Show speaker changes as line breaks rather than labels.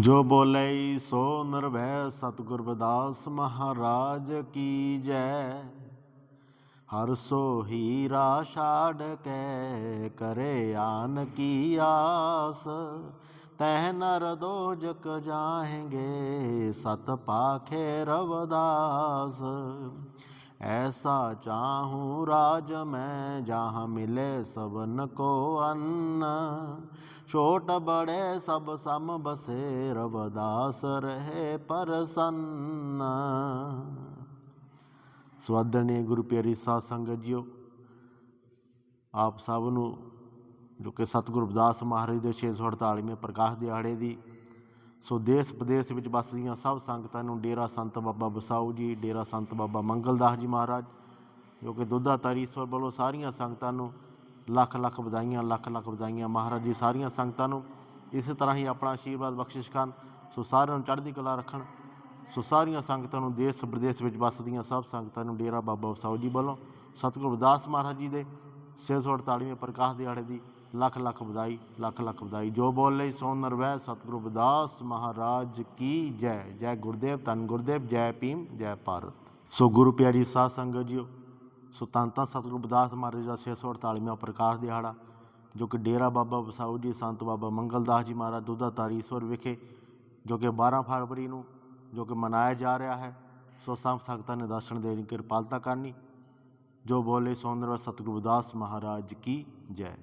ਜੋ ਬੋਲੇ ਸੋ ਨਿਰਭੈ ਸਤਿਗੁਰ ਰਵਿਦਾਸ ਮਹਾਰਾਜ ਕੀ ਜੈ। ਹਰ ਸੋ ਹੀਰਾ ਛਾੜ ਕੇ ਕਰੇ ਆਨ ਕੀ ਆਸ। ਤਹਿ ਨਰ ਦੋਜਕ ਜਾਹੇਂਗੇ ਸਤ ਪਾਖੇ ਰਵਦਾਸ। ऐसा चाहूँ राज मैं जहाँ मिले सबन को अन्न छोट बड़े सब सम बसे रवदास रहे प्रसन्न ਸਵਾਦਰਣੀ ਗੁਰੂ ਪਿਆਰੀ ਸਾਧ ਸੰਗਤ ਜੀਓ ਆਪ ਸਭ ਨੂੰ ਜੋ ਕਿ ਸਤਿਗੁਰੂ ਰਵਿਦਾਸ ਮਹਾਰਾਜ ਦੇ 648ਵੇਂ ਪ੍ਰਕਾਸ਼ ਦਿਹਾੜੇ ਦੀ ਸੋ ਦੇਸ਼ ਵਿਦੇਸ਼ ਵਿੱਚ ਵੱਸਦੀਆਂ ਸਭ ਸੰਗਤਾਂ ਨੂੰ ਡੇਰਾ ਸੰਤ ਬਾਬਾ ਬਸਾਊ ਜੀ, ਡੇਰਾ ਸੰਤ ਬਾਬਾ ਮੰਗਲਦਾਸ ਜੀ ਮਹਾਰਾਜ, ਜੋ ਕਿ ਦੁੱਧਾ ਤਾਰੀਸਵਰ ਵੱਲੋਂ ਸਾਰੀਆਂ ਸੰਗਤਾਂ ਨੂੰ ਲੱਖ ਲੱਖ ਵਧਾਈਆਂ, ਲੱਖ ਲੱਖ ਵਧਾਈਆਂ। ਮਹਾਰਾਜ ਜੀ ਸਾਰੀਆਂ ਸੰਗਤਾਂ ਨੂੰ ਇਸੇ ਤਰ੍ਹਾਂ ਹੀ ਆਪਣਾ ਆਸ਼ੀਰਵਾਦ, ਬਖਸ਼ਿਸ਼ ਕਰਨ। ਸੋ ਸਾਰਿਆਂ ਨੂੰ ਚੜ੍ਹਦੀ ਕਲਾ ਰੱਖਣ। ਸੋ ਸਾਰੀਆਂ ਸੰਗਤਾਂ ਨੂੰ ਦੇਸ਼ ਵਿਦੇਸ਼ ਵਿੱਚ ਵੱਸਦੀਆਂ ਸਭ ਸੰਗਤਾਂ ਨੂੰ ਡੇਰਾ ਬਾਬਾ ਬਸਾਊ ਜੀ ਵੱਲੋਂ। ਸਤਿਗੁਰੂ ਰਵਿਦਾਸ ਮਹਾਰਾਜ ਜੀ ਦੇ 648ਵੇਂ ਪ੍ਰਕਾਸ਼ ਦਿਹਾੜੇ ਦੀ ਲੱਖ ਲੱਖ ਵਧਾਈ, ਲੱਖ ਲੱਖ ਵਧਾਈ। ਜੋ ਬੋਲ ਲਈ ਸੋ ਨਰਵੈ ਸਤਿਗੁਰੂ ਰਵਿਦਾਸ ਮਹਾਰਾਜ ਕੀ ਜੈ। ਜੈ ਗੁਰਦੇਵ, ਧੰਨ ਗੁਰਦੇਵ, ਜੈ ਭੀਮ, ਜੈ ਭਾਰਤ। ਸੋ ਗੁਰੂ ਪਿਆਰੀ ਸਾਧ ਸੰਗਤ ਜੀਓ, ਸੋ ਧੰਨ ਧੰਨ ਸਤਿਗੁਰੂ ਰਵਿਦਾਸ ਮਹਾਰਾਜ ਦਾ 648ਵਾਂ ਪ੍ਰਕਾਸ਼ ਦਿਹਾੜਾ, ਜੋ ਕਿ ਡੇਰਾ ਬਾਬਾ ਬਸਾਊ ਜੀ, ਸੰਤ ਬਾਬਾ ਮੰਗਲਦਾਸ ਜੀ ਮਹਾਰਾਜ ਦੁੱਧਾ ਤਾਰੀਸਵਰ ਵਿਖੇ, ਜੋ ਕਿ 12 ਫਰਵਰੀ ਨੂੰ, ਜੋ ਕਿ ਮਨਾਇਆ ਜਾ ਰਿਹਾ ਹੈ। ਸੋ ਸਭ ਸੰਗਤਾਂ ਨੇ ਦਰਸ਼ਨ ਦੇਣ ਦੀ ਕਿਰਪਾਲਤਾ ਕਰਨੀ। ਜੋ ਬੋਲੇ ਸੋਨਰ ਸਤਿਗੁਰੂ ਰਵਿਦਾਸ ਮਹਾਰਾਜ ਕੀ ਜੈ।